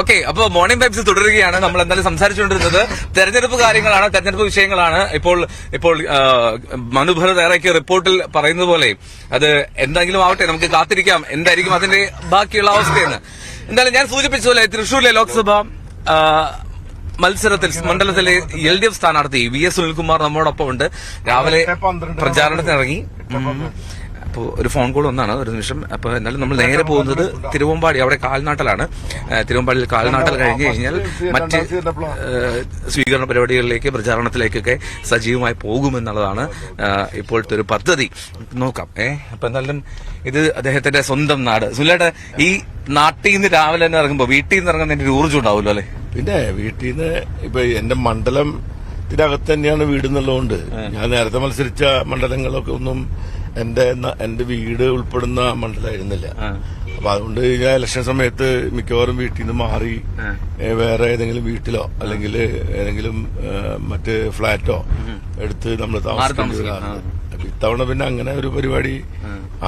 Okay അപ്പൊ morning vibes തുടരുകയാണ്. നമ്മൾ എന്തായാലും സംസാരിച്ചുകൊണ്ടിരുന്നത് തെരഞ്ഞെടുപ്പ് കാര്യങ്ങളാണ് തെരഞ്ഞെടുപ്പ് വിഷയങ്ങളാണ്. ഇപ്പോൾ ഇപ്പോൾ മനുഭര തയ്യാറാക്കിയ റിപ്പോർട്ടിൽ പറയുന്നത് പോലെ അത് എന്തെങ്കിലും ആവട്ടെ നമുക്ക് കാത്തിരിക്കാം. എന്തായിരിക്കും അതിന്റെ ബാക്കിയുള്ള അവസ്ഥയെന്ന്. എന്തായാലും ഞാൻ സൂചിപ്പിച്ചതുപോലെ തൃശൂരിലെ ലോക്സഭ മത്സരത്തിൽ മണ്ഡലത്തിലെ എൽ ഡി എഫ് സ്ഥാനാർത്ഥി വി എസ് സുനിൽകുമാർ നമ്മോടൊപ്പം ഉണ്ട് രാവിലെ പ്രചാരണത്തിന് ഇറങ്ങി അപ്പോൾ ഒരു ഫോൺ കോൾ ഒന്നാണ് ഒരു നിമിഷം. അപ്പോൾ എന്നാലും നമ്മൾ നേരെ പോകുന്നത് തിരുവമ്പാടി. അവിടെ കാൽനാട്ടലാണ്. തിരുവമ്പാടിയിൽ കാൽനാട്ടൽ കഴിഞ്ഞ് കഴിഞ്ഞാൽ മറ്റ് സ്വീകരണ പരിപാടികളിലേക്ക് പ്രചാരണത്തിലേക്കൊക്കെ സജീവമായി പോകുമെന്നുള്ളതാണ് ഇപ്പോഴത്തെ ഒരു പദ്ധതി. നോക്കാം. ഏഹ് അപ്പൊ എന്തായാലും ഇത് അദ്ദേഹത്തിന്റെ സ്വന്തം നാട്. സുനിലേട്ട ഈ നാട്ടിൽ നിന്ന് രാവിലെ തന്നെ ഇറങ്ങുമ്പോൾ വീട്ടിൽ നിന്ന് ഇറങ്ങുന്നതിന്റെ ഒരു ഊർജം ഉണ്ടാവുമല്ലോ അല്ലെ? പിന്നെ വീട്ടിൽ നിന്ന് ഇപ്പൊ എന്റെ മണ്ഡലം ഇതിനകത്ത് തന്നെയാണ് വീട് എന്നുള്ളതുകൊണ്ട് ഞാൻ നേരത്തെ മത്സരിച്ച മണ്ഡലങ്ങളൊക്കെ ഒന്നും എന്റെ എന്റെ വീട് ഉൾപ്പെടുന്ന മണ്ഡലമായിരുന്നില്ല. അപ്പൊ അതുകൊണ്ട് ഞാൻ ഇലക്ഷൻ സമയത്ത് മിക്കവാറും വീട്ടിൽ നിന്ന് മാറി വേറെ ഏതെങ്കിലും വീട്ടിലോ അല്ലെങ്കിൽ ഏതെങ്കിലും മറ്റ് ഫ്ളാറ്റോ എടുത്ത് നമ്മൾ താമസിക്കേണ്ടി വരാറുണ്ട്. അപ്പൊ ഇത്തവണ പിന്നെ അങ്ങനെ ഒരു പരിപാടി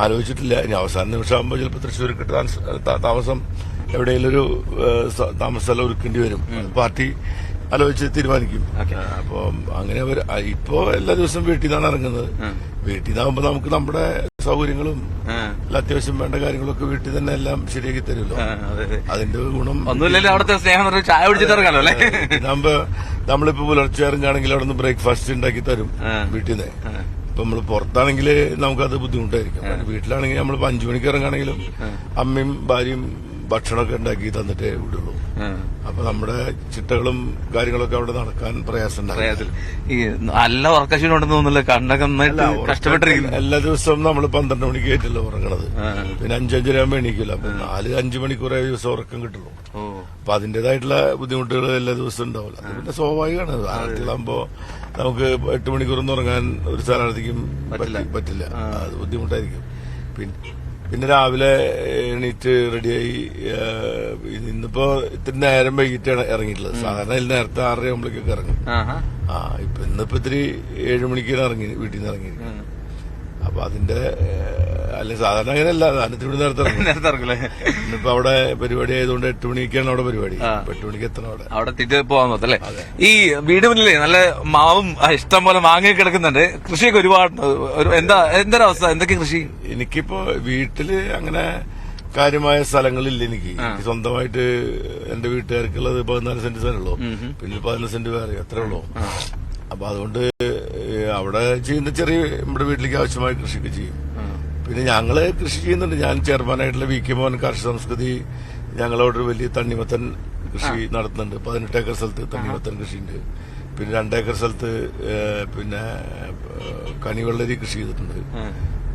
ആലോചിച്ചിട്ടില്ല. ഇനി അവസാന നിമിഷം ആകുമ്പോൾ ചിലപ്പോൾ തൃശ്ശൂർക്ക് കിട്ടാൻ താമസം എവിടെയെങ്കിലും ഒരു താമസ സ്ഥലം ഒരുക്കേണ്ടി വരും. പാർട്ടി ആലോചിച്ച് തീരുമാനിക്കും. അപ്പൊ അങ്ങനെ അവർ ഇപ്പോ എല്ലാ ദിവസവും വീട്ടിൽ നിന്നാണ് ഇറങ്ങുന്നത്. വീട്ടിൽ നിന്നാകുമ്പോ നമുക്ക് നമ്മുടെ സൗകര്യങ്ങളും എല്ലാ അത്യാവശ്യം വേണ്ട കാര്യങ്ങളൊക്കെ വീട്ടിൽ തന്നെ എല്ലാം ശരിയാക്കി തരുമല്ലോ. അതിന്റെ ഗുണം ഒന്നുമില്ലല്ലോ അവിടുത്തെ സ്നേഹം ചായ കുടിച്ചിട്ട് ഇറങ്ങാലോ അല്ലെ? ഇതാകുമ്പോ നമ്മളിപ്പോ പുലർച്ചെ ഇറങ്ങുകയാണെങ്കിൽ അവിടെ നിന്ന് ബ്രേക്ക്ഫാസ്റ്റ് ഉണ്ടാക്കി തരും വീട്ടിൽ നിന്ന് ഇപ്പൊ നമ്മൾ പുറത്താണെങ്കിൽ നമുക്കത് ബുദ്ധിമുട്ടായിരിക്കും. വീട്ടിലാണെങ്കിൽ നമ്മൾ അഞ്ചു മണിക്ക് ഇറങ്ങുകയാണെങ്കിലും അമ്മയും ഭാര്യയും ഭക്ഷണമൊക്കെ ഉണ്ടാക്കി തന്നിട്ടേ വിടുള്ളൂ. അപ്പൊ നമ്മുടെ ചിട്ടകളും കാര്യങ്ങളൊക്കെ അവിടെ നടക്കാൻ പ്രയാസം ഈ നല്ല ഉറക്കശീലം ഉണ്ടെന്ന് തോന്നുന്നില്ല? കണ്ണൊക്കെ നന്നായിട്ട് കഷ്ടപ്പെട്ടിരിക്കുന്നു. എല്ലാ ദിവസവും നമ്മൾ പന്ത്രണ്ട് മണിക്ക് ആയിട്ടല്ലോ ഉറങ്ങണത് പിന്നെ അഞ്ചഞ്ചര ആകുമ്പോ എണീക്കില്ല. അപ്പൊ നാല് അഞ്ചു മണിക്കൂറേ ദിവസം ഉറക്കം കിട്ടുള്ളൂ. അപ്പൊ അതിന്റേതായിട്ടുള്ള ബുദ്ധിമുട്ടുകൾ എല്ലാ ദിവസവും ഉണ്ടാവില്ല. അത് പിന്നെ സ്വാഭാവികമാണ്. സ്ഥാനാർത്ഥികളാകുമ്പോ നമുക്ക് എട്ട് മണിക്കൂറൊന്നും ഉറങ്ങാൻ ഒരു സ്ഥാനാർത്ഥിക്കും പറ്റി- പറ്റില്ല. അത് ബുദ്ധിമുട്ടായിരിക്കും. പിന്നെ പിന്നെ രാവിലെ എണീറ്റ് റെഡിയായി ഇന്നിപ്പോ ഇത്തിരി നേരം വൈകിട്ടാണ് ഇറങ്ങിയിട്ടുള്ളത്. സാധാരണ ഇതിൽ നേരത്തെ ആറര ആകുമ്പോഴേക്കൊക്കെ ഇറങ്ങും ആ ഇപ്പൊ ഇന്നിപ്പോ ഇത്തിരി ഏഴു മണിക്കാണ് ഇറങ്ങി വീട്ടിൽ നിന്ന് ഇറങ്ങി അപ്പൊ അതിന്റെ അല്ലെ സാധാരണ അങ്ങനെയല്ല ഇവിടെ നേരത്തെ ഇറങ്ങും. നേരത്തെ ഇന്നിപ്പോ അവിടെ പരിപാടി ആയതുകൊണ്ട് എട്ട് മണിക്കാണ് അവിടെ പരിപാടി. എട്ട് മണിക്ക് എത്തണം അവിടെ. അവിടെ തിരിച്ച് പോകാൻ നോക്കല്ലേ ഈ വീട് മുന്നിലേ നല്ല മാവും ഇഷ്ടം പോലെ മാങ്ങയൊക്കെ കിടക്കുന്നുണ്ട്. കൃഷിയൊക്കെ ഒരുപാട് ഒരു എന്താ എന്തൊരു അവസ്ഥ എന്തൊക്കെ കൃഷി? എനിക്കിപ്പോ വീട്ടിൽ അങ്ങനെ കാര്യമായ സ്ഥലങ്ങളില്ല എനിക്ക്. സ്വന്തമായിട്ട് എന്റെ വീട്ടുകാർക്കുള്ളത് പതിനാല് സെന്റ് സ്ഥലമുള്ളൂ പിന്നെ പതിനൊന്ന് സെന്റ് വേറെ അത്രേ ഉള്ളൂ. അപ്പൊ അതുകൊണ്ട് അവിടെ ചെയ്യുന്ന ചെറിയ നമ്മുടെ വീട്ടിലേക്ക് ആവശ്യമായ കൃഷിയൊക്കെ ചെയ്യും. പിന്നെ ഞങ്ങൾ കൃഷി ചെയ്യുന്നുണ്ട്. ഞാൻ ചെയർമാനായിട്ടുള്ള വി കെ മോഹൻ കാർഷിക സംസ്കൃതി ഞങ്ങളവിടെ വലിയ തണ്ണിമത്തൻ കൃഷി നടത്തുന്നുണ്ട്. പതിനെട്ട് ഏക്കർ സ്ഥലത്ത് തണ്ണിമത്തൻ കൃഷിയുണ്ട്. പിന്നെ രണ്ടേക്കർ സ്ഥലത്ത് പിന്നെ കനിവെള്ളരി കൃഷി ചെയ്തിട്ടുണ്ട്.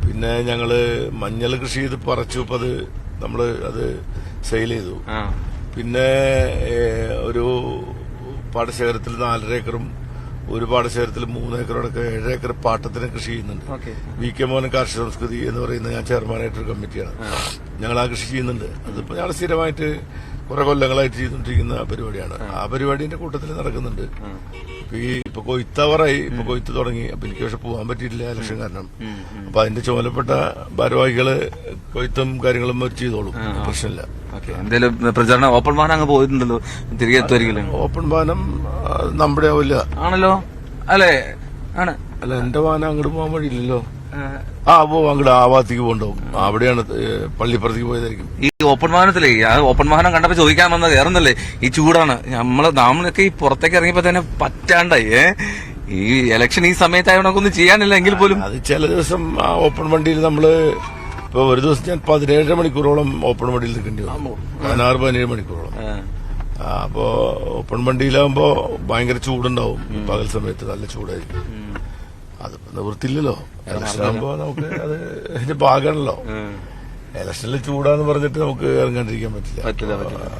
പിന്നെ ഞങ്ങൾ മഞ്ഞൾ കൃഷി ചെയ്ത് പറിച്ചു. ഇപ്പൊ അത് നമ്മൾ അത് സെയിൽ ചെയ്തു. പിന്നെ ഒരു പാടശേഖരത്തിൽ നാലര ഏക്കറും ഒരു ശേഖരത്തിൽ മൂന്ന് ഏക്കറോടൊക്കെ ഏഴ് ഏക്കർ പാട്ടത്തിന് കൃഷി ചെയ്യുന്നുണ്ട്. വി കെ മോഹൻ കാർഷിക സംസ്കൃതി എന്ന് പറയുന്ന ഞാൻ ചെയർമാനായിട്ടൊരു കമ്മിറ്റിയാണ്. ഞങ്ങൾ ആ കൃഷി ചെയ്യുന്നുണ്ട്. അതിപ്പോ ഞങ്ങൾ സ്ഥിരമായിട്ട് കുറെ കൊല്ലങ്ങളായിട്ട് ചെയ്തുകൊണ്ടിരിക്കുന്ന പരിപാടിയാണ്. ആ. പരിപാടിന്റെ കൂട്ടത്തിൽ നടക്കുന്നുണ്ട്. ഇപ്പൊ ഈ ഇപ്പൊ കൊയ്ത്തവറായി ഇപ്പൊ കൊയ്ത്ത് തുടങ്ങി. അപ്പൊ എനിക്ക് പക്ഷെ പോകാൻ പറ്റിയിട്ടില്ല ഇലക്ഷൻ കാരണം. അപ്പൊ അതിന്റെ ചുമതലപ്പെട്ട ഭാരവാഹികൾ കൊയ്ത്തും കാര്യങ്ങളും ചെയ്തോളും. പ്രശ്നമില്ല. എന്തേലും പ്രചാരണം ഓപ്പൺ വാഹനം അങ്ങ് പോയിട്ടുണ്ടല്ലോ. തിരികെ എത്തുമായിരിക്കും ഓപ്പൺ വാഹനം നമ്മുടെ ആവില്ല ആണല്ലോ. അല്ലേ? ആണ്. അല്ല എന്റെ വാഹനം അങ്ങോട്ട് പോകാൻ വഴിയില്ലല്ലോ. ആ അപ്പോ അങ്ങോട്ട് ആ ഭാഗത്തേക്ക് പോകണ്ടാവും അവിടെയാണ് പള്ളിപ്പുറത്തേക്ക് പോയതായിരിക്കും. ഈ ഓപ്പൺ വാഹനത്തിലേ ആ ഓപ്പൺ വാഹനം കണ്ടപ്പോ ചോദിക്കാൻ വന്നത് കയറുന്നല്ലേ ഈ ചൂടാണ്. നമ്മൾ നമ്മളൊക്കെ ഈ പുറത്തേക്ക് ഇറങ്ങിയപ്പോ തന്നെ പറ്റാണ്ടായി ഏ. ഈ ഇലക്ഷൻ ഈ സമയത്തായതുകൊണ്ട് ഒന്നും ചെയ്യാനില്ല എങ്കിൽ പോലും. അത് ചില ദിവസം ആ ഓപ്പൺ വണ്ടിയിൽ നമ്മൾ ഇപ്പൊ ഒരു ദിവസം ഞാൻ പതിനേഴര മണിക്കൂറോളം ഓപ്പൺ വണ്ടിയിൽ നിൽക്കേണ്ടി വന്നു. പതിനാറ് പതിനേഴ് മണിക്കൂറോളം. അപ്പോ ഓപ്പൺ വണ്ടിയിലാകുമ്പോ ഭയങ്കര ചൂടുണ്ടാവും. പകൽ സമയത്ത് നല്ല ചൂടായിരിക്കും. അതിപ്പോ നിവൃത്തില്ലല്ലോ ഇലക്ഷൻ ആകുമ്പോ നമുക്ക് അത് അതിന്റെ ഭാഗമാണല്ലോ. ഇലക്ഷനിൽ ചൂടാന്ന് പറഞ്ഞിട്ട് നമുക്ക് ഇറങ്ങാണ്ടിരിക്കാൻ പറ്റില്ല.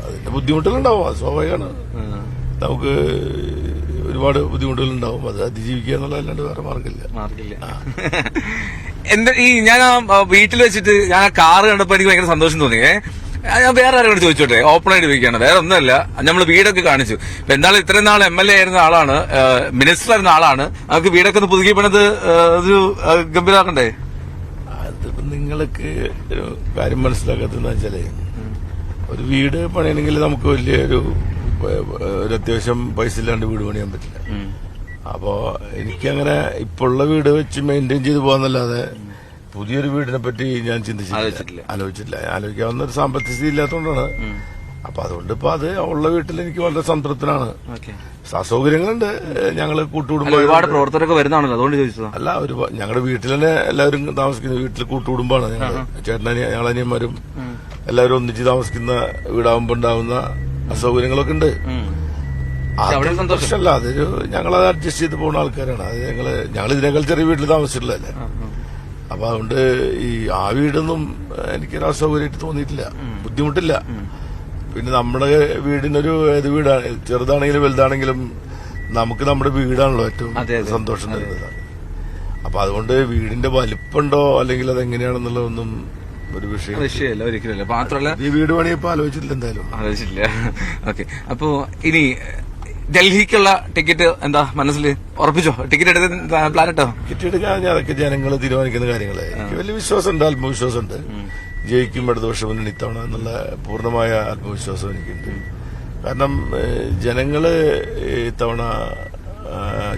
അതിന്റെ ബുദ്ധിമുട്ടുകളുണ്ടാവും അത് സ്വാഭാവികമാണ്. നമുക്ക് ഒരുപാട് ബുദ്ധിമുട്ടുകളുണ്ടാവും അത് അതിജീവിക്കുക എന്നുള്ളതല്ലാണ്ട് വേറെ മാർഗമില്ല മാർഗില്ല എന്താ ഈ ഞാൻ വീട്ടിൽ വെച്ചിട്ട് ഞാൻ ആ കാറ് കണ്ടപ്പോ എനിക്ക് ഭയങ്കര സന്തോഷം തോന്നി. ഏ? ആ, ഞാൻ വേറെ ആരോട് ചോദിച്ചോട്ടെ? ഓപ്പൺ ആയിട്ട് ചോദിക്കുകയാണ്. വേറെ ഒന്നുമല്ല. നമ്മൾ വീടൊക്കെ കാണിച്ചു. ഇപ്പൊ എന്നാലും ഇത്രയും നാൾ എം എൽ എ ആയിരുന്ന ആളാണ് മിനിസ്റ്റർ ആയിരുന്ന ആളാണ്. നമുക്ക് വീടൊക്കെ ഒന്ന് പുതുക്കി പണിത് ഒരു ഗംഭീരാക്കണ്ടേ? അതിപ്പോ നിങ്ങൾക്ക് ഒരു കാര്യം മനസ്സിലാക്കാത്തതെന്ന് വെച്ചാൽ ഒരു വീട് പണിയണമെങ്കിൽ നമുക്ക് വലിയൊരു ഒരു അത്യാവശ്യം പൈസ ഇല്ലാണ്ട് വീട് പണിയാൻ പറ്റില്ല. അപ്പോ എനിക്കങ്ങനെ ഇപ്പോഴുള്ള വീട് വെച്ച് മെയിന്റെയിൻ ചെയ്ത് പോകാന്നല്ലാതെ പുതിയൊരു വീടിനെ പറ്റി ഞാൻ ചിന്തിച്ചിട്ടില്ല. ആലോചിച്ചിട്ടില്ല. ആലോചിക്കാവുന്ന ഒരു സാമ്പത്തിക സ്ഥിതി ഇല്ലാത്തതുകൊണ്ടാണ്. അപ്പൊ അതുകൊണ്ട് ഇപ്പൊ അത് ഉള്ള വീട്ടിൽ എനിക്ക് വളരെ സംതൃപ്തനാണ്. അസൗകര്യങ്ങളുണ്ട് ഞങ്ങൾ കൂട്ടുകുടുംബം ഒരുപാട് പ്രവർത്തകരൊക്കെ വരുന്നതാണല്ലോ. അതുകൊണ്ട് ചോദിച്ചത്. അല്ല ഒരു ഞങ്ങളുടെ വീട്ടിൽ തന്നെ എല്ലാവരും താമസിക്കുന്ന വീട്ടിൽ കൂട്ടുകുടുംബമാണ് ഞങ്ങൾ ചേട്ടനനി ഞങ്ങളനിയന്മാരും എല്ലാവരും ഒന്നിച്ച് താമസിക്കുന്ന വീടാവുമ്പോ ഉണ്ടാവുന്ന അസൗകര്യങ്ങളൊക്കെ ഉണ്ട്. സന്തോഷമല്ല. പ്രശ്നമല്ല. അതൊരു ഞങ്ങളത് അഡ്ജസ്റ്റ് ചെയ്ത് പോകുന്ന ആൾക്കാരാണ്. അത് ഞങ്ങൾ ഞങ്ങൾ ഇതിനേക്കാൾ ചെറിയ വീട്ടിൽ താമസിച്ചിട്ടുള്ളതല്ലേ. അപ്പൊ അതുകൊണ്ട് ഈ ആ വീടൊന്നും എനിക്കൊരു അസൗകര്യമായിട്ട് തോന്നിയിട്ടില്ല. ബുദ്ധിമുട്ടില്ല. പിന്നെ നമ്മുടെ വീടിനൊരു ഏത് വീടാണ് ചെറുതാണെങ്കിലും വലുതാണെങ്കിലും നമുക്ക് നമ്മുടെ വീടാണല്ലോ ഏറ്റവും. സന്തോഷം തരുന്നത്. അപ്പൊ അതുകൊണ്ട് വീടിന്റെ വലിപ്പുണ്ടോ അല്ലെങ്കിൽ അത് എങ്ങനെയാണെന്നുള്ളതൊന്നും ഒരു വിഷയം വിഷയമല്ല ഒരിക്കലും മാത്രമല്ല ഈ വീട് പണിയപ്പോ ആലോചിച്ചിട്ടില്ല എന്തായാലും. ആലോചിച്ചില്ല ഓക്കെ അപ്പോ ഇനി ഡൽഹിക്കുള്ള ടിക്കറ്റ് എന്താ മനസ്സിൽ ഉറപ്പിച്ചോ? ടിക്കറ്റ് എടുത്ത് പ്ലാൻ ഇട്ടോ? ടിക്കറ്റ് എടുക്കാൻ അതൊക്കെ ജനങ്ങൾ തീരുമാനിക്കുന്ന കാര്യങ്ങൾ. എനിക്ക് വലിയ വിശ്വാസമുണ്ട് ആത്മവിശ്വാസമുണ്ട്. ജയിക്കും ഇടതുപക്ഷ മുന്നണി ഇത്തവണ എന്നുള്ള പൂർണമായ ആത്മവിശ്വാസം എനിക്കുണ്ട്. കാരണം ജനങ്ങൾ ഇത്തവണ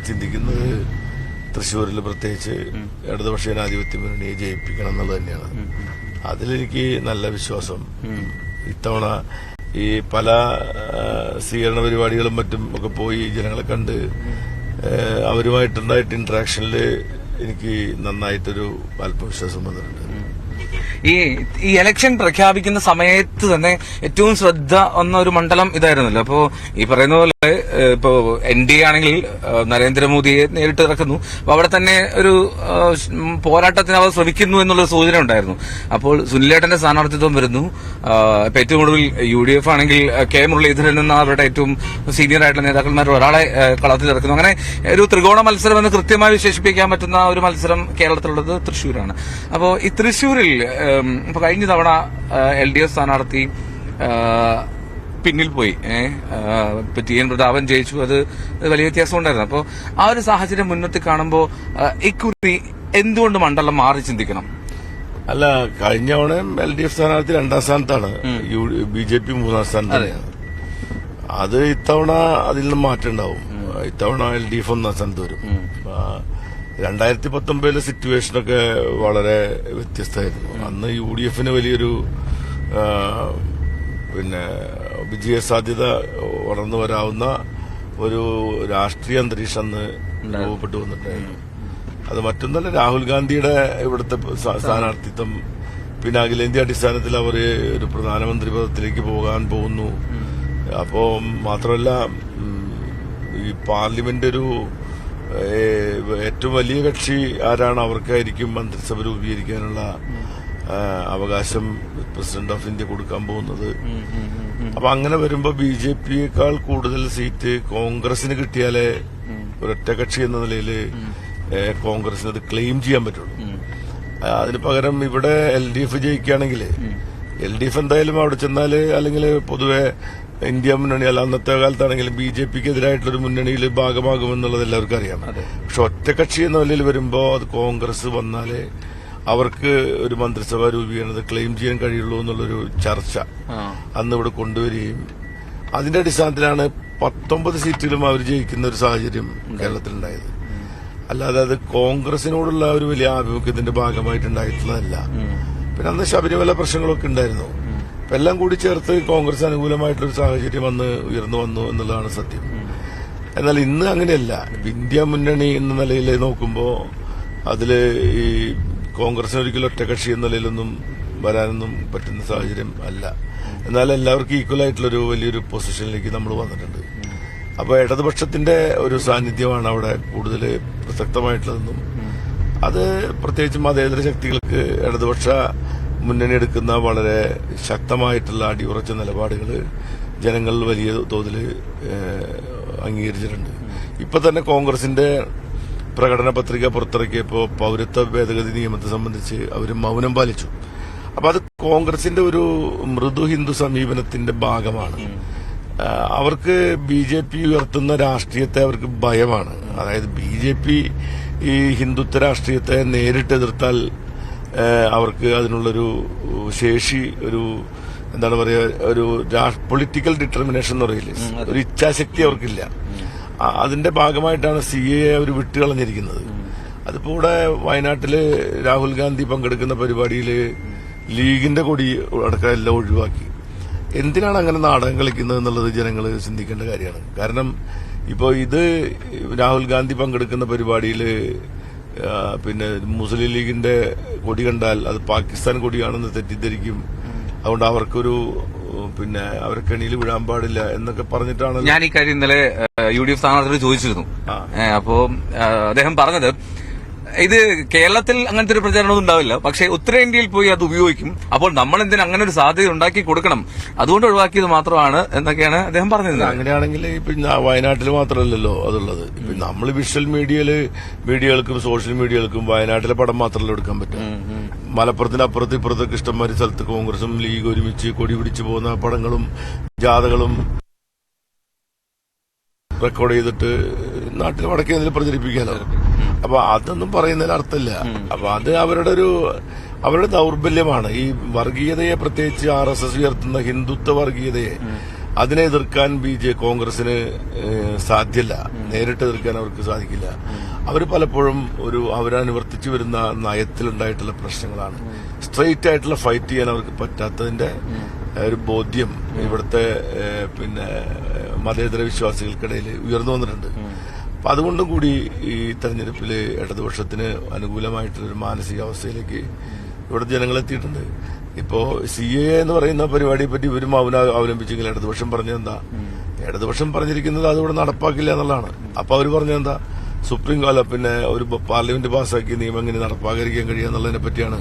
ചിന്തിക്കുന്നത് തൃശ്ശൂരിൽ പ്രത്യേകിച്ച് ഇടതുപക്ഷ ജനാധിപത്യ മുന്നണിയെ ജയിപ്പിക്കണം എന്നുള്ളത് തന്നെയാണ്. അതിലെനിക്ക് നല്ല വിശ്വാസം. ഇത്തവണ ഈ പല സ്വീകരണ പരിപാടികളും മറ്റും ഒക്കെ പോയി ജനങ്ങളെ കണ്ട് അവരുമായിട്ടുണ്ടായിട്ട് ഇന്ററാക്ഷനിൽ എനിക്ക് നന്നായിട്ടൊരു ആത്മവിശ്വാസം വന്നിട്ടുണ്ട്. ഈ ഈ ഇലക്ഷൻ പ്രഖ്യാപിക്കുന്ന സമയത്ത് തന്നെ ഏറ്റവും ശ്രദ്ധ വന്ന ഒരു മണ്ഡലം ഇതായിരുന്നല്ലോ. അപ്പോ ഈ പറയുന്ന പോലെ ഇപ്പോ എൻ ഡി എ ആണെങ്കിൽ നരേന്ദ്രമോദിയെ നേരിട്ട് ഇറക്കുന്നു. അപ്പൊ അവിടെ തന്നെ ഒരു പോരാട്ടത്തിന് അവർ ശ്രമിക്കുന്നു എന്നുള്ള സൂചന ഉണ്ടായിരുന്നു. അപ്പോൾ സുനിലേട്ടന്റെ സ്ഥാനാർത്ഥിത്വം വരുന്നു. ഇപ്പൊ ഏറ്റവും കൂടുതൽ യു ഡി എഫ് ആണെങ്കിൽ കെ മുരളീധരൻ എന്ന അവരുടെ ഏറ്റവും സീനിയർ ആയിട്ടുള്ള നേതാക്കന്മാർ ഒരാളെ കളത്തിൽ ഇറക്കുന്നു. അങ്ങനെ ഒരു ത്രികോണ മത്സരം എന്ന് കൃത്യമായി വിശേഷിപ്പിക്കാൻ പറ്റുന്ന ഒരു മത്സരം കേരളത്തിലുള്ളത് തൃശ്ശൂരാണ്. അപ്പോൾ ഈ തൃശ്ശൂരിൽ ഇപ്പൊ കഴിഞ്ഞ തവണ എൽ ഡി എഫ് സ്ഥാനാർത്ഥി പിന്നിൽ പോയി. ഏഹ് ഇപ്പൊ ടി എൻ പ്രതാപൻ ജയിച്ചു. അത് വലിയ വ്യത്യാസം ഉണ്ടായിരുന്നു. അപ്പോൾ ആ ഒരു സാഹചര്യം മുന്നോട്ട് കാണുമ്പോൾ ഇക്കുറി എന്തുകൊണ്ട് മണ്ഡലം മാറി ചിന്തിക്കണം? അല്ല കഴിഞ്ഞ തവണ എൽ ഡി എഫ് സ്ഥാനാർത്ഥി രണ്ടാം സ്ഥാനത്താണ്. ബി ജെ പി മൂന്നാം സ്ഥാനത്താണ്. അത്. ഇത്തവണ അതിൽ നിന്ന് മാറ്റം ഉണ്ടാവും. ഇത്തവണ എൽ ഡി എഫ് ഒന്നാം സ്ഥാനത്ത് വരും. രണ്ടായിരത്തി പത്തൊമ്പതിലെ സിറ്റുവേഷനൊക്കെ വളരെ വ്യത്യസ്തമായിരുന്നു. അന്ന് യു ഡി എഫിന് വലിയൊരു പിന്നെ വിജയസാധ്യത വളർന്നു വരാവുന്ന ഒരു രാഷ്ട്രീയ അന്തരീക്ഷം അന്ന് രൂപപ്പെട്ടു വന്നിട്ടുണ്ടായിരുന്നു. അത് മറ്റൊന്നല്ല രാഹുൽ ഗാന്ധിയുടെ ഇവിടുത്തെ സ്ഥാ- സ്ഥാനാർത്ഥിത്വം. പിന്നെ അഖിലേന്ത്യാ അടിസ്ഥാനത്തിൽ അവർ ഒരു പ്രധാനമന്ത്രി പദത്തിലേക്ക് പോകാൻ പോകുന്നു. അപ്പോൾ മാത്രമല്ല ഈ പാർലമെന്റ് ഒരു ഏറ്റവും വലിയ കക്ഷി ആരാണ്? അവർക്കായിരിക്കും മന്ത്രിസഭ രൂപീകരിക്കാനുള്ള അവകാശം പ്രസിഡന്റ് ഓഫ് ഇന്ത്യ കൊടുക്കാൻ പോകുന്നത്. അപ്പൊ അങ്ങനെ വരുമ്പോ ബി ജെ പിയേക്കാൾ കൂടുതൽ സീറ്റ് കോൺഗ്രസിന് കിട്ടിയാലേ ഒരൊറ്റ കക്ഷി എന്ന നിലയിൽ കോൺഗ്രസിന് അത് ക്ലെയിം ചെയ്യാൻ പറ്റുള്ളൂ. അതിന് പകരം ഇവിടെ എൽ ഡി എഫ് ജയിക്കുകയാണെങ്കിൽ എൽ ഡി എഫ് എന്തായാലും അവിടെ ചെന്നാൽ അല്ലെങ്കിൽ പൊതുവെ ഇന്ത്യ മുന്നണി അല്ല അന്നത്തെ കാലത്താണെങ്കിലും ബി ജെ പിക്ക് എതിരായിട്ടുള്ള ഒരു മുന്നണിയിൽ ഭാഗമാകുമെന്നുള്ളത് എല്ലാവർക്കും അറിയാം. പക്ഷെ ഒറ്റകക്ഷി എന്ന നിലയിൽ വരുമ്പോൾ അത് കോൺഗ്രസ് വന്നാലേ അവർക്ക് ഒരു മന്ത്രിസഭ രൂപീകരണത് ക്ലെയിം ചെയ്യാൻ കഴിയുള്ളൂ എന്നുള്ളൊരു ചർച്ച അന്ന് ഇവിടെ കൊണ്ടുവരികയും അതിന്റെ അടിസ്ഥാനത്തിലാണ് പത്തൊമ്പത് സീറ്റിലും അവർ ജയിക്കുന്ന ഒരു സാഹചര്യം കേരളത്തിലുണ്ടായത്. അല്ലാതെ അത് കോൺഗ്രസിനോടുള്ള ഒരു വലിയ ആഭിമുഖ്യത്തിന്റെ ഭാഗമായിട്ടുണ്ടായിട്ടുള്ളതല്ല. പിന്നെ അന്ന് ശബരിമല പ്രശ്നങ്ങളൊക്കെ ഉണ്ടായിരുന്നു. എല്ലാം കൂടി ചേർത്ത് കോൺഗ്രസ് അനുകൂലമായിട്ടുള്ള സാഹചര്യം അന്ന് ഉയർന്നു വന്നു എന്നുള്ളതാണ് സത്യം. എന്നാൽ ഇന്ന് അങ്ങനെയല്ല. ഇന്ത്യ മുന്നണി എന്ന നിലയിൽ നോക്കുമ്പോൾ അതിൽ ഈ കോൺഗ്രസിന് ഒരിക്കലും ഒറ്റകക്ഷി എന്ന നിലയിലൊന്നും വരാനൊന്നും പറ്റുന്ന സാഹചര്യം അല്ല. എന്നാൽ എല്ലാവർക്കും ഈക്വൽ ആയിട്ടുള്ളൊരു വലിയൊരു പൊസിഷനിലേക്ക് നമ്മൾ വന്നിട്ടുണ്ട്. അപ്പോൾ ഇടതുപക്ഷത്തിന്റെ ഒരു സാന്നിധ്യമാണ് അവിടെ കൂടുതൽ പ്രസക്തമായിട്ടുള്ളതെന്നും അത് പ്രത്യേകിച്ച് മതേതര ശക്തികൾക്ക് ഇടതുപക്ഷ മുന്നണി എടുക്കുന്ന വളരെ ശക്തമായിട്ടുള്ള അടിയുറച്ച നിലപാടുകൾ ജനങ്ങൾ വലിയ തോതിൽ അംഗീകരിച്ചിട്ടുണ്ട്. ഇപ്പൊ തന്നെ കോൺഗ്രസിന്റെ പ്രകടന പത്രിക പുറത്തിറക്കിയപ്പോൾ പൗരത്വ ഭേദഗതി നിയമത്തെ സംബന്ധിച്ച് അവർ മൗനം പാലിച്ചു. അപ്പൊ അത് കോൺഗ്രസിന്റെ ഒരു മൃദു ഹിന്ദു സമീപനത്തിന്റെ ഭാഗമാണ്. അവർക്ക് ബി ജെ പി ഉയർത്തുന്ന രാഷ്ട്രീയത്തെ അവർക്ക് ഭയമാണ്. അതായത് ബി ജെ പി ഈ ഹിന്ദുത്വ രാഷ്ട്രീയത്തെ നേരിട്ട് എതിർത്താൽ അവർക്ക് അതിനുള്ളൊരു ശേഷി ഒരു എന്താണ് പറയുക ഒരു പൊളിറ്റിക്കൽ ഡിറ്റർമിനേഷൻ എന്ന് പറയില്ലേ? ഒരു ഇച്ഛാശക്തി അവർക്കില്ല. അതിന്റെ ഭാഗമായിട്ടാണ് സി എ അവർ വിട്ടുകളഞ്ഞിരിക്കുന്നത് അതിപ്പോ ഇവിടെ വയനാട്ടിൽ രാഹുൽ ഗാന്ധി പങ്കെടുക്കുന്ന പരിപാടിയിൽ ലീഗിന്റെ കൊടി അടക്കം എല്ലാം ഒഴിവാക്കി. എന്തിനാണ് അങ്ങനെ നാടകം കളിക്കുന്നത് എന്നുള്ളത് ജനങ്ങൾ ചിന്തിക്കേണ്ട കാര്യമാണ്. കാരണം ഇപ്പോൾ ഇത് രാഹുൽ ഗാന്ധി പങ്കെടുക്കുന്ന പരിപാടിയിൽ പിന്നെ മുസ്ലിം ലീഗിന്റെ കൊടി കണ്ടാൽ അത് പാകിസ്ഥാൻ കൊടിയാണെന്ന് തെറ്റിദ്ധരിക്കും. അതുകൊണ്ട് അവർക്കൊരു പിന്നെ അവരെ കെണിയിൽ വിടാൻ പാടില്ല എന്നൊക്കെ പറഞ്ഞിട്ടാണ് ഞാൻ ഈ കാര്യം ഇന്നലെ യു ഡി എഫ് സ്ഥാനാർത്ഥിയോട് ചോദിച്ചിരുന്നു. അപ്പോ അദ്ദേഹം പറഞ്ഞത് ഇത് കേരളത്തിൽ അങ്ങനത്തെ ഒരു പ്രചാരണമൊന്നും ഉണ്ടാവില്ല. പക്ഷേ ഉത്തരേന്ത്യയിൽ പോയി അത് ഉപയോഗിക്കും. അപ്പോൾ നമ്മൾ എന്തിനും അങ്ങനെ ഒരു സാധ്യത ഉണ്ടാക്കി കൊടുക്കണം? അതുകൊണ്ട് ഒഴിവാക്കിയത് മാത്രമാണ് എന്നൊക്കെയാണ് അദ്ദേഹം പറഞ്ഞത് അങ്ങനെയാണെങ്കിൽ ഇപ്പൊ വയനാട്ടിൽ മാത്രമല്ലല്ലോ അതുള്ളത്. ഇപ്പൊ നമ്മൾ വിഷ്വൽ മീഡിയയിൽ മീഡിയകൾക്കും സോഷ്യൽ മീഡിയകൾക്കും വയനാട്ടിലെ പടം മാത്രമല്ല എടുക്കാൻ പറ്റും മലപ്പുറത്തിന് അപ്പുറത്ത് ഇപ്പുറത്തൊക്കെ ഇഷ്ടംമാരി സ്ഥലത്ത് കോൺഗ്രസും ലീഗ് ഒരുമിച്ച് കൊടി പിടിച്ചു പോകുന്ന പടങ്ങളും ജാഥകളും റെക്കോർഡ് ചെയ്തിട്ട് നാട്ടിൽ വടക്കേ പ്രചരിപ്പിക്കാനാണ് അപ്പൊ അതൊന്നും പറയുന്നതിന് അർത്ഥമില്ല. അപ്പൊ അത് അവരുടെ ഒരു അവരുടെ ദൗർബല്യമാണ്. ഈ വർഗീയതയെ പ്രത്യേകിച്ച് ആർ എസ് എസ് ഉയർത്തുന്ന ഹിന്ദുത്വ വർഗീയതയെ അതിനെ എതിർക്കാൻ ബി ജെ കോൺഗ്രസിന് സാധ്യല്ല. നേരിട്ട് എതിർക്കാൻ അവർക്ക് സാധിക്കില്ല. അവർ പലപ്പോഴും ഒരു അവരനുവർത്തിച്ചു വരുന്ന നയത്തിലുണ്ടായിട്ടുള്ള പ്രശ്നങ്ങളാണ്. സ്ട്രെയിറ്റ് ആയിട്ടുള്ള ഫൈറ്റ് ചെയ്യാൻ അവർക്ക് പറ്റാത്തതിന്റെ ഒരു ബോധ്യം ഇവിടുത്തെ പിന്നെ മതേതര വിശ്വാസികൾക്കിടയിൽ ഉയർന്നു വന്നിട്ടുണ്ട്. അപ്പൊ അതുകൊണ്ടും കൂടി ഈ തെരഞ്ഞെടുപ്പിൽ ഇടതുപക്ഷത്തിന് അനുകൂലമായിട്ടുള്ളൊരു മാനസികാവസ്ഥയിലേക്ക് ഇവിടെ ജനങ്ങൾ എത്തിയിട്ടുണ്ട്. ഇപ്പോ സി എ എന്ന് പറയുന്ന പരിപാടിയെ പറ്റി ഇവരും അവന അവലംബിച്ചെങ്കിൽ ഇടതുപക്ഷം പറഞ്ഞെന്താ ഇടതുപക്ഷം പറഞ്ഞിരിക്കുന്നത് അതിവിടെ നടപ്പാക്കില്ല എന്നുള്ളതാണ്. അപ്പൊ അവർ പറഞ്ഞെന്താ സുപ്രീം കോടതി പിന്നെ ഒരു പാർലമെന്റ് പാസ്സാക്കിയ നിയമം എങ്ങനെ നടപ്പാക്കാതിരിക്കാൻ കഴിയുക എന്നുള്ളതിനെ പറ്റിയാണ്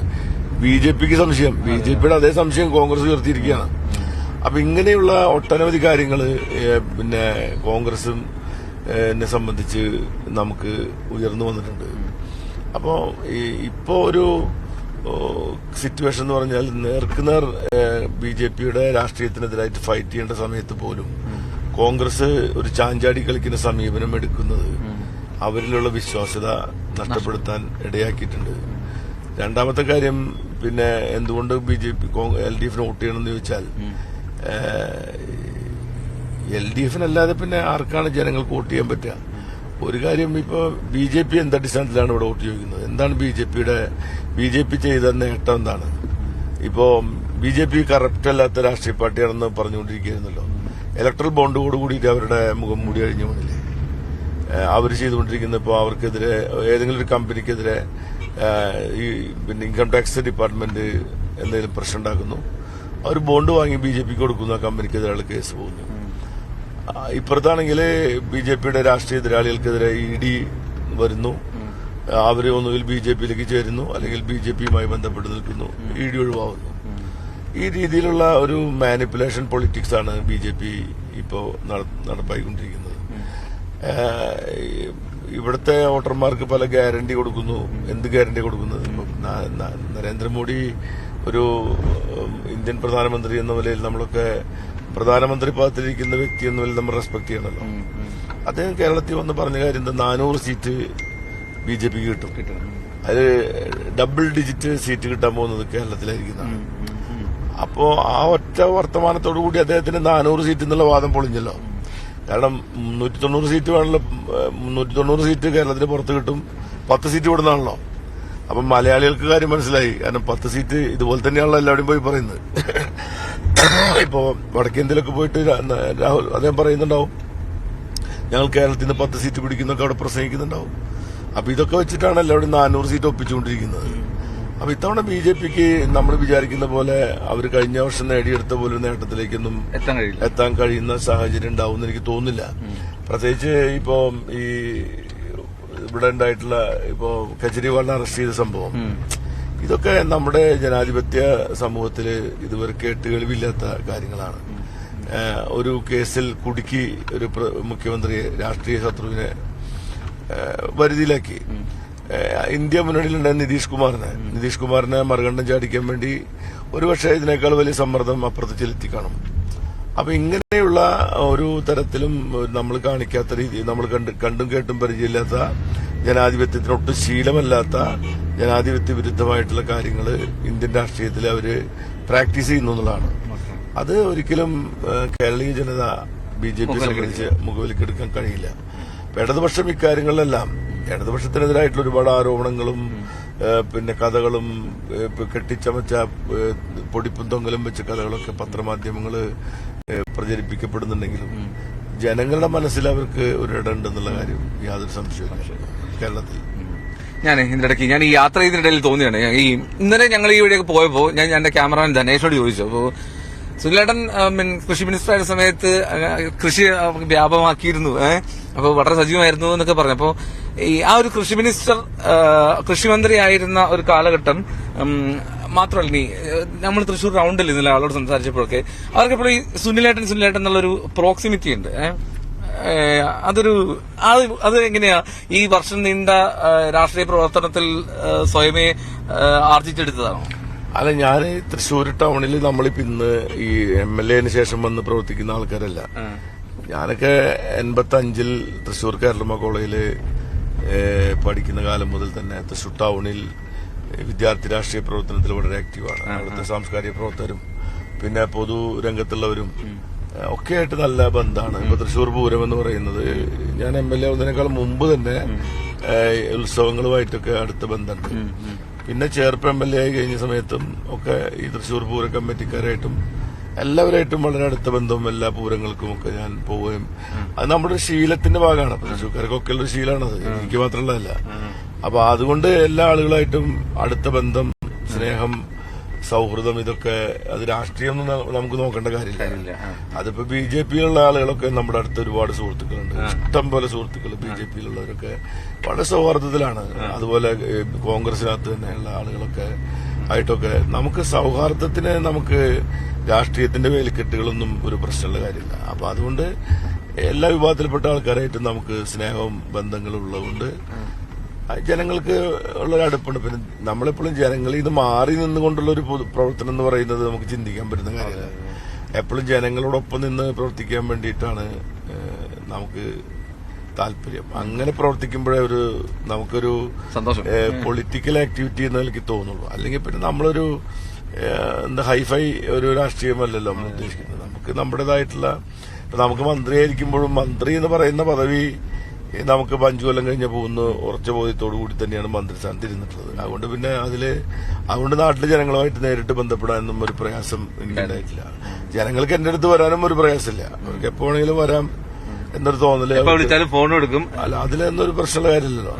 ബി ജെ പിക്ക് സംശയം. ബി ജെ പിയുടെ അതേ സംശയം കോൺഗ്രസ് ഉയർത്തിയിരിക്കുകയാണ്. അപ്പൊ ഇങ്ങനെയുള്ള ഒട്ടനവധി കാര്യങ്ങൾ പിന്നെ കോൺഗ്രസും ഏഹ്, നെ സംബന്ധിച്ച് നമുക്ക് ഉയർന്നു വന്നിട്ടുണ്ട്. അപ്പോൾ ഈ ഇപ്പോ ഒരു സിറ്റുവേഷൻ എന്ന് പറഞ്ഞാൽ നേർക്കുനേർ ബി ജെ പിയുടെ രാഷ്ട്രീയത്തിനെതിരായിട്ട് ഫൈറ്റ് ചെയ്യേണ്ട സമയത്ത് പോലും കോൺഗ്രസ് ഒരു ചാഞ്ചാടി കളിക്കുന്ന സമീപനം എടുക്കുന്നത് അവരിലുള്ള വിശ്വാസ്യത നഷ്ടപ്പെടുത്താൻ ഇടയാക്കിയിട്ടുണ്ട്. രണ്ടാമത്തെ കാര്യം പിന്നെ എന്തുകൊണ്ട് B J P L D എഫിന് വോട്ട് ചെയ്യണമെന്ന് ചോദിച്ചാൽ എൽ ഡി എഫിനല്ലാതെ പിന്നെ ആർക്കാണ് ജനങ്ങൾക്ക് വോട്ട് ചെയ്യാൻ പറ്റുക? ഒരു കാര്യം ഇപ്പോൾ ബി ജെ പി എന്ത് അടിസ്ഥാനത്തിലാണ് ഇവിടെ വോട്ട് ചോദിക്കുന്നത്? എന്താണ് ബി ജെ പിയുടെ ബി ജെ പി ചെയ്ത നേട്ടം എന്താണ്? ഇപ്പോ ബി ജെ പി കറപ്റ്റ് അല്ലാത്ത രാഷ്ട്രീയ പാർട്ടിയാണെന്ന് പറഞ്ഞുകൊണ്ടിരിക്കുകയായിരുന്നല്ലോ. ഇലക്ട്രൽ ബോണ്ടോട് കൂടിയിട്ട് അവരുടെ മുഖം മൂടി കഴിഞ്ഞു പോണില്ലേ? അവർ ചെയ്തുകൊണ്ടിരിക്കുന്ന ഇപ്പോൾ അവർക്കെതിരെ ഏതെങ്കിലും ഒരു കമ്പനിക്കെതിരെ ഈ പിന്നെ ഇൻകം ടാക്സ് ഡിപ്പാർട്ട്മെന്റ് എന്തെങ്കിലും പ്രശ്നം ഉണ്ടാക്കുന്നു. അവർ ബോണ്ട് വാങ്ങി ബി ജെ പിക്ക് കൊടുക്കുന്ന കമ്പനിക്കെതിരെ കേസ് പോകുന്നു. ഇപ്പുറത്താണെങ്കിൽ ബി ജെ പിയുടെ രാഷ്ട്രീയ എതിരാളികൾക്കെതിരെ ഇ ഡി വരുന്നു. അവരെ ഒന്നുകിൽ ബി ജെ പിയിലേക്ക് ചേരുന്നു അല്ലെങ്കിൽ ബി ജെ പിയുമായി ബന്ധപ്പെട്ട് നിൽക്കുന്നു ഇ ഡി ഒഴിവാകുന്നു. ഈ രീതിയിലുള്ള ഒരു മാനിപ്പുലേഷൻ പൊളിറ്റിക്സ് ആണ് ബി ജെ പി ഇപ്പോൾ നടപ്പായിക്കൊണ്ടിരിക്കുന്നത് ഇവിടുത്തെ വോട്ടർമാർക്ക് പല ഗ്യാരണ്ടി കൊടുക്കുന്നു. എന്ത് ഗ്യാരണ്ടി കൊടുക്കുന്നത്? നരേന്ദ്രമോദി ഒരു ഇന്ത്യൻ പ്രധാനമന്ത്രി എന്ന നിലയിൽ നമ്മളൊക്കെ പ്രധാനമന്ത്രി പദത്തിലിരിക്കുന്ന വ്യക്തി എന്ന് വലിയ നമ്മൾ റെസ്പെക്ട് ചെയ്യണമല്ലോ അദ്ദേഹം കേരളത്തിൽ വന്ന് പറഞ്ഞ കാര്യം എന്താ? നാനൂറ് സീറ്റ് ബി ജെ പിക്ക് കിട്ടും. അതിൽ ഡബിൾ ഡിജിറ്റ് സീറ്റ് കിട്ടാൻ പോകുന്നത് കേരളത്തിലായിരിക്കുന്നതാണ് അപ്പോ ആ ഒറ്റ വർത്തമാനത്തോടു കൂടി അദ്ദേഹത്തിന് നാനൂറ് സീറ്റ് എന്നുള്ള വാദം പൊളിഞ്ഞല്ലോ. കാരണം മുന്നൂറ്റി തൊണ്ണൂറ് സീറ്റ് വേണമല്ലോ മുന്നൂറ്റി തൊണ്ണൂറ് സീറ്റ് കേരളത്തിന് പുറത്ത് കിട്ടും. പത്ത് സീറ്റ് ഇവിടുന്നാണല്ലോ. അപ്പം മലയാളികൾക്ക് കാര്യം മനസ്സിലായി. കാരണം പത്ത് സീറ്റ് ഇതുപോലെ തന്നെയാണല്ലോ എല്ലാവരും പോയി പറയുന്നത്. ഇപ്പോ വടക്കേന്ത്യയിലൊക്കെ പോയിട്ട് രാഹുൽ അദ്ദേഹം പറയുന്നുണ്ടാവും. ഞങ്ങൾ കേരളത്തിൽ നിന്ന് പത്ത് സീറ്റ് പിടിക്കുന്നൊക്കെ അവിടെ പ്രസംഗിക്കുന്നുണ്ടാവും. അപ്പൊ ഇതൊക്കെ വെച്ചിട്ടാണ് എല്ലാവരും നാനൂറ് സീറ്റ് ഒപ്പിച്ചുകൊണ്ടിരിക്കുന്നത്. അപ്പൊ ഇത്തവണ ബി ജെ പിക്ക് നമ്മൾ വിചാരിക്കുന്ന പോലെ അവർ കഴിഞ്ഞ വർഷം നേടിയെടുത്ത പോലെ നേട്ടത്തിലേക്കൊന്നും എത്താൻ കഴിയില്ല. എത്താൻ കഴിയുന്ന സാഹചര്യം ഉണ്ടാവും എനിക്ക് തോന്നുന്നില്ല. പ്രത്യേകിച്ച് ഇപ്പോ ഈ ഇവിടെ ഉണ്ടായിട്ടുള്ള ഇപ്പോ കെജ്രിവാളിനെ അറസ്റ്റ് ചെയ്ത സംഭവം. ഇതൊക്കെ നമ്മുടെ ജനാധിപത്യ സമൂഹത്തിൽ ഇതുവരെ കേട്ടുകേൾവില്ലാത്ത കാര്യങ്ങളാണ്. ഒരു കേസിൽ കുടുക്കി ഒരു മുഖ്യമന്ത്രിയെ രാഷ്ട്രീയ ശത്രുവിനെ വരുതിയിലാക്കി. ഇന്ത്യ മുന്നണിയിലുണ്ടായ നിതീഷ് കുമാറിനെ. നിതീഷ് കുമാറിനെ മറുകണ്ഠം ചാടിക്കാൻ വേണ്ടി ഒരുപക്ഷെ ഇതിനേക്കാൾ വലിയ സമ്മർദ്ദം അപ്പുറത്ത് ചെലുത്തി കാണും. അപ്പൊ ഇങ്ങനെയുള്ള ഒരു തരത്തിലും നമ്മൾ കാണിക്കാത്ത രീതി നമ്മൾ കണ്ട് കേട്ടും പരിചയമില്ലാത്ത ജനാധിപത്യത്തിന് ഒട്ടും ശീലമല്ലാത്ത ജനാധിപത്യ വിരുദ്ധമായിട്ടുള്ള കാര്യങ്ങൾ ഇന്ത്യൻ രാഷ്ട്രീയത്തിൽ അവർ പ്രാക്ടീസ് ചെയ്യുന്നു എന്നുള്ളതാണ്. അത് ഒരിക്കലും കേരളീയ ജനത ബി ജെ പി സംബന്ധിച്ച് മുഖവിലേക്കെടുക്കാൻ കഴിയില്ല. ഇടതുപക്ഷം ഇക്കാര്യങ്ങളിലെല്ലാം ഇടതുപക്ഷത്തിനെതിരായിട്ടുള്ള ഒരുപാട് ആരോപണങ്ങളും പിന്നെ കഥകളും കെട്ടിച്ചമച്ച പൊടിപ്പും തൊങ്ങലും വെച്ച കഥകളൊക്കെ പത്രമാധ്യമങ്ങൾ പ്രചരിപ്പിക്കപ്പെടുന്നുണ്ടെങ്കിലും ജനങ്ങളുടെ മനസ്സിൽ അവർക്ക് ഒരു ഇടമുണ്ടെന്നുള്ള കാര്യം യാതൊരു സംശയവും കേരളത്തിൽ. ഞാൻ ഇതിന്റെ ഇടയ്ക്ക് ഞാൻ ഈ യാത്ര ചെയ്തതിനിടയിൽ തോന്നിയാണ് ഈ ഇന്നലെ ഞങ്ങൾ ഈ വഴിയൊക്കെ പോയപ്പോ ഞാൻ എന്റെ ക്യാമറമാൻ ധനേഷോട് ചോദിച്ചു. അപ്പോ സുനിലേട്ടൻ മീൻ കൃഷി മിനിസ്റ്റർ ആയ സമയത്ത് കൃഷി വ്യാപമാക്കിയിരുന്നു ഏഹ് അപ്പൊ വളരെ സജീവമായിരുന്നു എന്നൊക്കെ പറഞ്ഞു അപ്പോ ഈ ആ ഒരു കൃഷി മിനിസ്റ്റർ കൃഷി കൃഷിമന്ത്രി ആയിരുന്ന ഒരു കാലഘട്ടം മാത്രമല്ല നീ നമ്മൾ തൃശ്ശൂർ റൗണ്ടിൽ ഇന്നലെ ആളോട് സംസാരിച്ചപ്പോഴൊക്കെ അവർക്കെപ്പോഴും ഈ സുനിലേട്ടൻ സുനിലേട്ടൻ എന്നുള്ളൊരു പ്രോക്സിമിറ്റി ഉണ്ട്. ഏഹ് അതൊരു അത് അത് എങ്ങനെയാ? ഈ വർഷം നീണ്ട രാഷ്ട്രീയ പ്രവർത്തനത്തിൽ സ്വയമേ ആർജിച്ചെടുത്തതാണോ? അല്ല ഞാൻ തൃശ്ശൂർ ടൗണിൽ നമ്മളിപ്പോ ഇന്ന് ഈ എം എൽ എന് ശേഷം വന്ന് പ്രവർത്തിക്കുന്ന ആൾക്കാരല്ല. ഞാനൊക്കെ എൺപത്തി അഞ്ചിൽ തൃശ്ശൂർ കേരളമ കോളേജിൽ പഠിക്കുന്ന കാലം മുതൽ തന്നെ തൃശ്ശൂർ ടൗണിൽ വിദ്യാർത്ഥി രാഷ്ട്രീയ പ്രവർത്തനത്തിൽ വളരെ ആക്റ്റീവാണ് അവിടുത്തെ സാംസ്കാരിക പ്രവർത്തകരും പിന്നെ പൊതു രംഗത്തുള്ളവരും ഒക്കെ ആയിട്ട് നല്ല ബന്ധമാണ്. ഇപ്പൊ തൃശൂർ പൂരം എന്ന് പറയുന്നത് ഞാൻ എം എൽ എ ആവുന്നതിനേക്കാൾ മുമ്പ് തന്നെ ഉത്സവങ്ങളുമായിട്ടൊക്കെ അടുത്ത ബന്ധമുണ്ട്. പിന്നെ ചേർപ്പ് എം എൽ എ ആയി കഴിഞ്ഞ സമയത്തും ഒക്കെ ഈ തൃശൂർ പൂര കമ്മിറ്റിക്കാരായിട്ടും എല്ലാവരായിട്ടും വളരെ അടുത്ത ബന്ധവും എല്ലാ പൂരങ്ങൾക്കും ഒക്കെ ഞാൻ പോവുകയും അത് നമ്മുടെ ഒരു ശീലത്തിന്റെ ഭാഗമാണ്. തൃശൂർക്കാർക്കൊക്കെ തൃശ്ശൂർക്കാർക്കൊക്കെ ഉള്ള ഒരു ശീലമാണത്. എനിക്ക് മാത്രമുള്ളതല്ല അപ്പൊ അതുകൊണ്ട് എല്ലാ ആളുകളായിട്ടും അടുത്ത ബന്ധം സ്നേഹം സൗഹൃദം ഇതൊക്കെ അത് രാഷ്ട്രീയം നമുക്ക് നോക്കേണ്ട കാര്യമില്ല. അതിപ്പോ ബി ജെ പിയിലുള്ള ആളുകളൊക്കെ നമ്മുടെ അടുത്ത് ഒരുപാട് സുഹൃത്തുക്കളുണ്ട്. ഇഷ്ടം പോലെ സുഹൃത്തുക്കൾ ബി ജെ പിയിലുള്ളവരൊക്കെ വളരെ സൗഹാർദ്ദത്തിലാണ്. അതുപോലെ കോൺഗ്രസിനകത്ത് തന്നെയുള്ള ആളുകളൊക്കെ ആയിട്ടൊക്കെ നമുക്ക് സൗഹാർദ്ദത്തിന് നമുക്ക് രാഷ്ട്രീയത്തിന്റെ വേലിക്കെട്ടുകളൊന്നും ഒരു പ്രശ്നമുള്ള കാര്യമില്ല. അപ്പൊ അതുകൊണ്ട് എല്ലാ വിഭാഗത്തിൽപ്പെട്ട ആൾക്കാരായിട്ടും നമുക്ക് സ്നേഹവും ബന്ധങ്ങളും ഉള്ളതുകൊണ്ട് ജനങ്ങൾക്ക് ഉള്ളൊരു അടുപ്പുണ്ട്. പിന്നെ നമ്മളെപ്പോഴും ജനങ്ങൾ ഇത് മാറി നിന്നുകൊണ്ടുള്ള ഒരു പ്രവർത്തനം എന്ന് പറയുന്നത് നമുക്ക് ചിന്തിക്കാൻ പറ്റുന്ന കാര്യമാണ് എപ്പോഴും ജനങ്ങളോടൊപ്പം നിന്ന് പ്രവർത്തിക്കാൻ വേണ്ടിയിട്ടാണ് നമുക്ക് താല്പര്യം. അങ്ങനെ പ്രവർത്തിക്കുമ്പോഴേ ഒരു നമുക്കൊരു സന്തോഷം. പൊളിറ്റിക്കൽ ആക്ടിവിറ്റി എന്ന് എനിക്ക് തോന്നുള്ളൂ. അല്ലെങ്കിൽ പിന്നെ നമ്മളൊരു എന്താ ഹൈഫൈ ഒരു രാഷ്ട്രീയമല്ലല്ലോ നമ്മൾ ഉദ്ദേശിക്കുന്നത്. നമുക്ക് നമ്മുടേതായിട്ടുള്ള നമുക്ക് മന്ത്രിയായിരിക്കുമ്പോഴും മന്ത്രി എന്ന് പറയുന്ന പദവി നമുക്ക് അഞ്ചു കൊല്ലം കഴിഞ്ഞ പോകുന്ന ഉറച്ച ബോധ്യത്തോടു കൂടി തന്നെയാണ് മന്ത്രിസ്ഥാനത്ത് ഇരുന്നിട്ടുള്ളത്. അതുകൊണ്ട് പിന്നെ അതിൽ അതുകൊണ്ട് നാട്ടിലെ ജനങ്ങളുമായിട്ട് നേരിട്ട് ബന്ധപ്പെടാനൊന്നും ഒരു പ്രയാസം എനിക്കുണ്ടായിട്ടില്ല. ജനങ്ങൾക്ക് എന്റെ അടുത്ത് വരാനും ഒരു പ്രയാസമില്ല. അവർക്ക് എപ്പോ വേണമെങ്കിലും വരാം എന്നൊരു തോന്നൽ വിളിച്ചാലും ഫോൺ എടുക്കും. അല്ല അതിലൊന്നും ഒരു പ്രശ്നമുള്ള കാര്യമില്ലല്ലോ.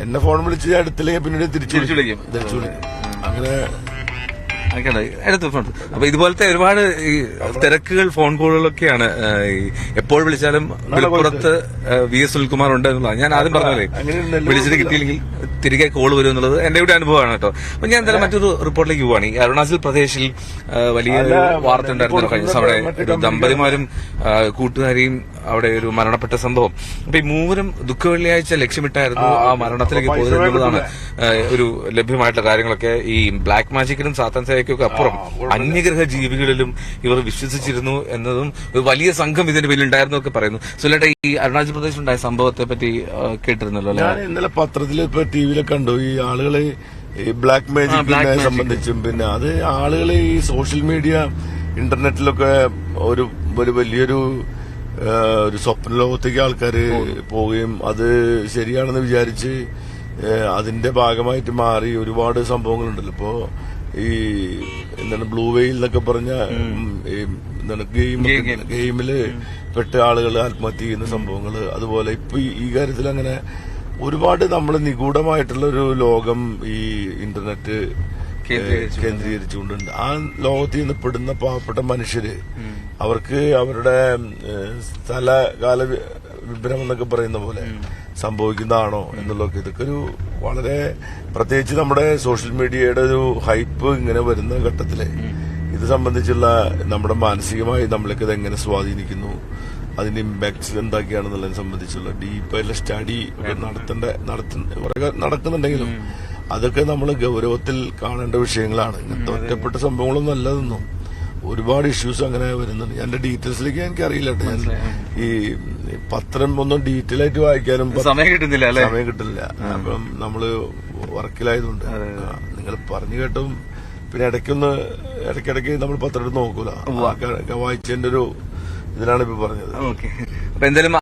എന്നെ ഫോൺ വിളിച്ച് ഞാൻ എടുത്തില്ലെങ്കിൽ പിന്നീട് തിരിച്ചു തിരിച്ചു വിളിക്കും. തിരിച്ചു വിളിക്കും. അങ്ങനെ എടുത്തു ഫോൺ അപ്പൊ ഇതുപോലത്തെ ഒരുപാട് ഈ തിരക്കുകൾ ഫോൺ കോളുകളൊക്കെയാണ് എപ്പോൾ വിളിച്ചാലും വിളിപ്പുറത്ത് വി എസ് സുനിൽകുമാർ ഉണ്ട് എന്നുള്ളതാണ്. ഞാൻ ആദ്യം പറഞ്ഞ പോലെ വിളിച്ചിട്ട് കിട്ടിയില്ലെങ്കിൽ തിരികെ കോൾ വരും എന്നുള്ളത് എന്റെ കൂടെ അനുഭവമാണ് കേട്ടോ. അപ്പൊ ഞാൻ എന്തായാലും മറ്റൊരു റിപ്പോർട്ടിലേക്ക് പോവാണ്. ഈ അരുണാചൽ പ്രദേശിൽ വലിയ വാർത്ത ഉണ്ടായിരുന്നു കഴിഞ്ഞ ദമ്പതിമാരും കൂട്ടുകാരിയും അവിടെ ഒരു മരണപ്പെട്ട സംഭവം. അപ്പൊ ഈ മൂവരും ദുഃഖവെള്ളിയാഴ്ച ലക്ഷ്യമിട്ടായിരുന്നു ആ മരണത്തിലേക്ക് പോയത് എന്നുള്ളതാണ് ഒരു ലഭ്യമായിട്ടുള്ള കാര്യങ്ങളൊക്കെ ഈ ബ്ലാക്ക് മാജിക്കിലും സാത്താൻ സേവയ്ക്കും ഒക്കെ അപ്പുറം അന്യഗ്രഹ ജീവികളിലും ഇവർ വിശ്വസിച്ചിരുന്നു എന്നതും ഒരു വലിയ സംഘം ഇതിന്റെ പേരിൽ ഉണ്ടായിരുന്നു ഒക്കെ പറയുന്നു. സുലേട്ട ഈ അരുണാചൽ പ്രദേശ് ഉണ്ടായ സംഭവത്തെ പറ്റി കേട്ടിരുന്നല്ലോ അല്ലെ? ഞാൻ ഇന്നലെ പത്രത്തിൽ ഇപ്പൊ ടി വിയിലൊക്കെ കണ്ടു. ഈ ആളുകളെ ഈ ബ്ലാക്ക് മാജിക്കിനെ സംബന്ധിച്ചും പിന്നെ അത് ആളുകൾ ഈ സോഷ്യൽ മീഡിയ ഇന്റർനെറ്റിലൊക്കെ ഒരു ഒരു വലിയൊരു ഒരു സ്വപ്ന ലോകത്തേക്ക് ആൾക്കാർ പോവുകയും അത് ശരിയാണെന്ന് വിചാരിച്ച് അതിന്റെ ഭാഗമായിട്ട് മാറി ഒരുപാട് സംഭവങ്ങളുണ്ടല്ലോ. ഇപ്പോ ഈ എന്താണ് ബ്ലൂ വെയിൽ എന്നൊക്കെ പറഞ്ഞ എന്താണ് ഗെയിം ഗെയിമിൽ പെട്ട ആളുകൾ ആത്മഹത്യ ചെയ്യുന്ന സംഭവങ്ങൾ. അതുപോലെ ഇപ്പൊ ഈ- കാര്യത്തിൽ അങ്ങനെ ഒരുപാട് നമ്മൾ നിഗൂഢമായിട്ടുള്ള ഒരു ലോകം ഈ ഇന്റർനെറ്റ് കേന്ദ്രീകരിച്ചു. കേന്ദ്രീകരിച്ചുകൊണ്ടുണ്ട് ആ ലോകത്തിൽ നിന്ന് പെടുന്ന പാവപ്പെട്ട മനുഷ്യര് അവർക്ക് അവരുടെ സ്ഥലകാല വിഭ്രമം വിഭ്രം എന്നൊക്കെ പറയുന്ന പോലെ സംഭവിക്കുന്നതാണോ എന്നുള്ളതൊക്കെ ഇതൊക്കെ ഒരു വളരെ പ്രത്യേകിച്ച് നമ്മുടെ സോഷ്യൽ മീഡിയയുടെ ഒരു ഹൈപ്പ് ഇങ്ങനെ വരുന്ന ഘട്ടത്തിൽ ഇത് സംബന്ധിച്ചുള്ള നമ്മുടെ മാനസികമായി നമ്മളൊക്കെ ഇത് എങ്ങനെ സ്വാധീനിക്കുന്നു അതിന്റെ ഇമ്പാക്ട്സ് എന്തൊക്കെയാണെന്നുള്ളതിനെ സംബന്ധിച്ചുള്ള ഡീപ്പായിട്ടുള്ള സ്റ്റഡി ഒക്കെ നടത്തേണ്ട നടത്തുന്ന കുറെ നടക്കുന്നുണ്ടെങ്കിലും അതൊക്കെ നമ്മൾ ഗൗരവത്തിൽ കാണേണ്ട വിഷയങ്ങളാണ്. ഇങ്ങനത്തെ ഒറ്റപ്പെട്ട സംഭവങ്ങളൊന്നും അല്ലതൊന്നും ഒരുപാട് ഇഷ്യൂസ് അങ്ങനെ വരുന്നുണ്ട്. എന്റെ ഡീറ്റെയിൽസിലേക്ക് എനിക്ക് അറിയില്ല ഈ പത്രം ഒന്നും ഡീറ്റെയിൽ ആയിട്ട് വായിക്കാനും സമയം കിട്ടുന്നില്ല സമയം കിട്ടുന്നില്ല. അപ്പം നമ്മൾ വർക്കിലായതുകൊണ്ട് നിങ്ങൾ പറഞ്ഞു കേട്ടും പിന്നെ ഇടയ്ക്കൊന്ന് ഇടയ്ക്കിടയ്ക്ക് നമ്മൾ പത്രം എടുത്ത് നോക്കൂല. വായിച്ചതിന്റെ ഒരു ഇതിലാണ് ഇപ്പൊ പറഞ്ഞത്. ഓക്കെ. അപ്പൊ എന്തായാലും